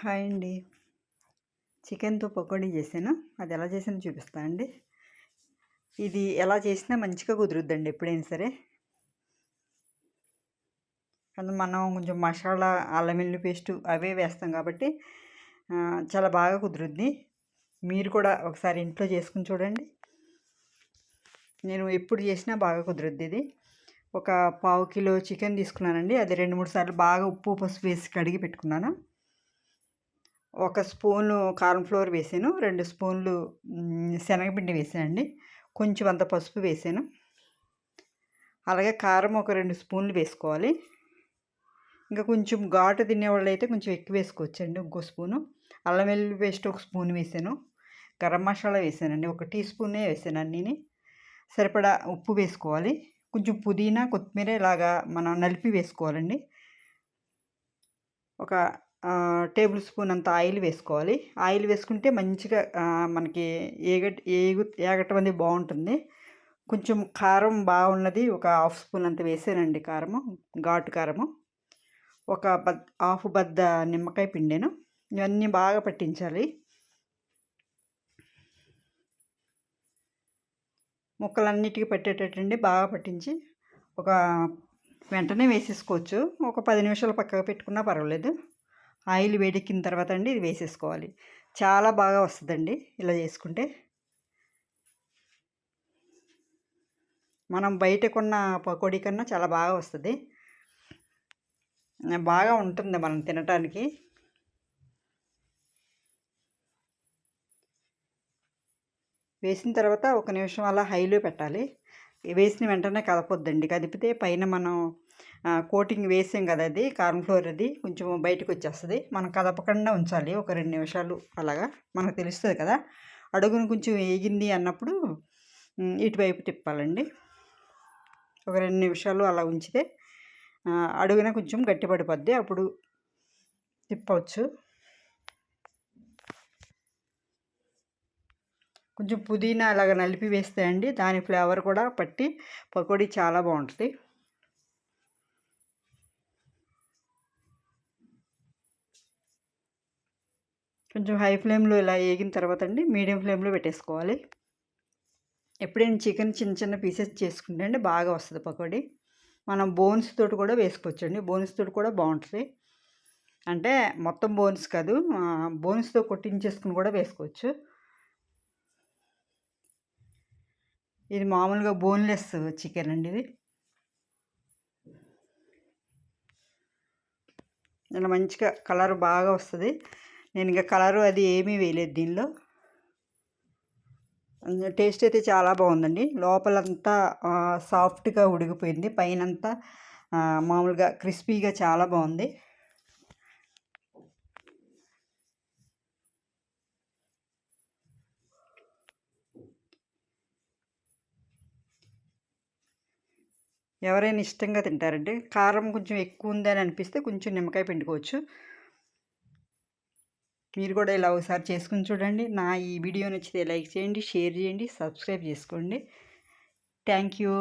Hi అండి. చికెన్తో పకోడీ చేశాను. అది ఎలా చేసానో చూపిస్తా అండి. ఇది ఎలా చేసినా మంచిగా కుదురుద్దండి ఎప్పుడైనా సరే. కానీ మనం కొంచెం మసాలా అల్లం వెల్లుల్లి పేస్టు అవే వేస్తాం కాబట్టి చాలా బాగా కుదురుద్ది. మీరు కూడా ఒకసారి ఇంట్లో చేసుకుని చూడండి. నేను ఎప్పుడు చేసినా బాగా కుదురుద్ది ఇది. ఒక పావు కిలో చికెన్ తీసుకున్నానండి. అది రెండు మూడు సార్లు బాగా ఉప్పు పసుపు వేసి కడిగి పెట్టుకున్నాను. ఒక స్పూను కార్న్ఫ్లోర్ వేసాను. రెండు స్పూన్లు శనగపిండి వేసానండి. కొంచెం అంత పసుపు వేసాను. అలాగే కారం ఒక రెండు స్పూన్లు వేసుకోవాలి. ఇంకా కొంచెం ఘాటు తినేవాళ్ళు అయితే కొంచెం ఎక్కువ వేసుకోవచ్చండి ఇంకో స్పూను. అల్లం వెల్లుల్లి పేస్ట్ ఒక స్పూన్ వేసాను. గరం మసాలా వేసానండి. ఒక టీ స్పూనే వేసాను అన్నీని. సరిపడా ఉప్పు వేసుకోవాలి. కొంచెం పుదీనా కొత్తిమీర ఇలాగా మనం నలిపి వేసుకోవాలండి. ఒక టేబుల్ స్పూన్ అంత ఆయిల్ వేసుకోవాలి. ఆయిల్ వేసుకుంటే మంచిగా మనకి ఏగట్ ఏగు ఏగటం అనేది బాగుంటుంది. కొంచెం కారం బాగున్నది ఒక హాఫ్ స్పూన్ అంత వేసానండి కారము ఘాటు కారము. ఒక బద్ హాఫ్ బద్ద నిమ్మకాయ పిండాను. ఇవన్నీ బాగా పట్టించాలి. ముక్కలన్నిటికీ పెట్టేటట్టండి బాగా పట్టించి ఒక వెంటనే వేసేసుకోవచ్చు. ఒక పది నిమిషాలు పక్కకు పెట్టుకున్నా పర్వాలేదు. ఆయిల్ వేడెక్కిన తర్వాత అండి ఇది వేసేసుకోవాలి. చాలా బాగా వస్తుందండి ఇలా చేసుకుంటే. మనం బయట కొన్న పకోడీ కన్నా చాలా బాగా వస్తుంది. బాగా ఉంటుంది మనం తినటానికి. వేసిన తర్వాత ఒక నిమిషం అలా హైలో పెట్టాలి. వేసిన వెంటనే కదపొద్దండి. కదిపితే పైన మనం కోటింగ్ వేసాం కదా అది కార్న్ ఫ్లోర్ అది కొంచెం బయటకు వచ్చేస్తుంది. మనం కదపకుండా ఉంచాలి ఒక రెండు నిమిషాలు అలాగా మనకు తెలుస్తుంది కదా. అడుగును కొంచెం వేగింది అన్నప్పుడు ఇటువైపు తిప్పాలండి. ఒక రెండు నిమిషాలు అలా ఉంచితే అడుగున కొంచెం గట్టిపడిపోద్ది అప్పుడు తిప్పవచ్చు. కొంచెం పుదీనా అలాగ నలిపి వేస్తే అండి దాని ఫ్లేవర్ కూడా పట్టి పకోడీ చాలా బాగుంటుంది. కొంచెం హై ఫ్లేమ్లో ఇలా వేగిన తర్వాత అండి మీడియం ఫ్లేమ్లో పెట్టేసుకోవాలి. ఎప్పుడైనా చికెన్ చిన్న చిన్న పీసెస్ చేసుకుంటే అండి బాగా వస్తుంది పకోడీ. మనం బోన్స్ తోటి కూడా వేసుకోవచ్చు అండి బోన్స్ తోటి కూడా బాగుంటుంది. అంటే మొత్తం బోన్స్ కాదు బోన్స్తో కొట్టించేసుకుని కూడా వేసుకోవచ్చు. ఇది మామూలుగా బోన్లెస్ చికెన్ అండి ఇది. ఇలా మంచిగా కలర్ బాగా వస్తుంది. నేను ఇంకా కలరు అది ఏమీ వేయలేదు దీనిలో. టేస్ట్ అయితే చాలా బాగుందండి. లోపలంతా సాఫ్ట్గా ఉడికిపోయింది. పైనంతా మామూలుగా క్రిస్పీగా చాలా బాగుంది. ఎవరైనా ఇష్టంగా తింటారంటే కారం కొంచెం ఎక్కువ ఉందని అనిపిస్తే కొంచెం నిమ్మకాయ పిండుకోవచ్చు. మీరు కూడా ఇలా ఒకసారి చేసుకుని చూడండి. నా ఈ వీడియో నచ్చితే లైక్ చేయండి షేర్ చేయండి సబ్స్క్రైబ్ చేసుకోండి. Thank you.